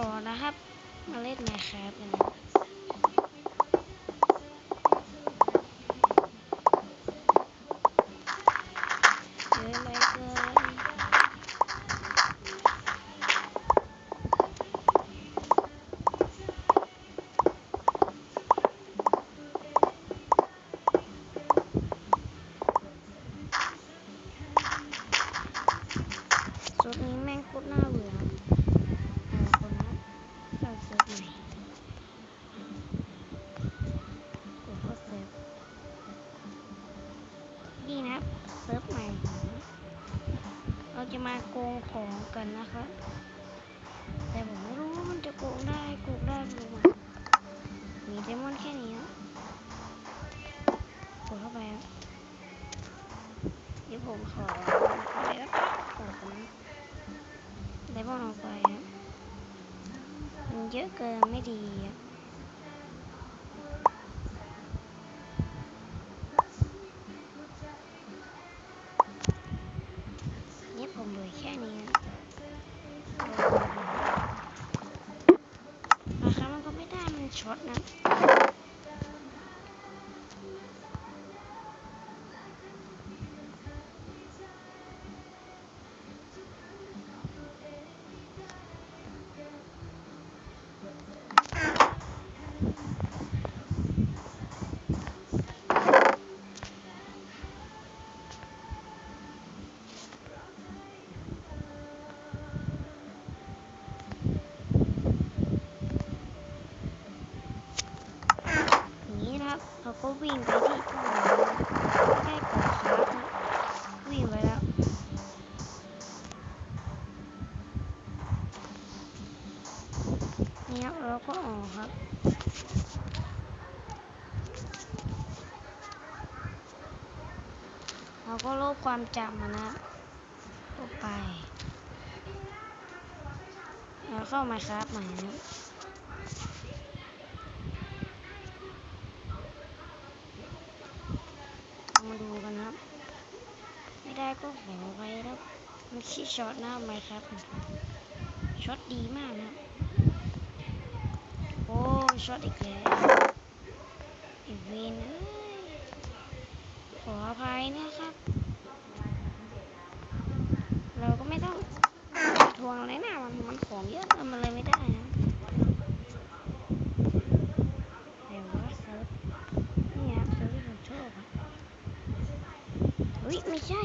ต่อนะครับ มาเล่นไมค์ครับกันนะไปเกินสุดนี้แม่งโคตรน่าเบื่อ ซิร์ฟใหม่เราจะมาโกงของกันนะคะแต่ผมไม่รู้ว่ามันจะโกงได้โกงได้หรือเปล่ามีเดมอนแค่นี้นะกดเข้าไปครับเดี๋ยวผมขอไปแล้วก็ขอผมไดมอนออกไปครับมันเยอะเกินไม่ดีครั ได้ ก็วิ่งไปที่ตู้ใกล้กดคาร์ดนะวิ่งไปแล้ว เนี่ครับเราก็ออกครับเราก็ลบความจำมันนะลบไปแล้วเข้ามาครับใหม่นะ ก็ขอไปครับมันชี้ช็อตหน้าไหมครับ ช็อตดีมากนะโอ้ช็อตอีกแล้วอีเวนเอ้ยขออภัยนะครับ เราก็ไม่ต้องทวงเลยนะมันมันของเยอะทำอเลยไม่ได้นะแต่ว่าเซินี่ครับเซิที่ผมชอบเฮ้ย ไม่ใช่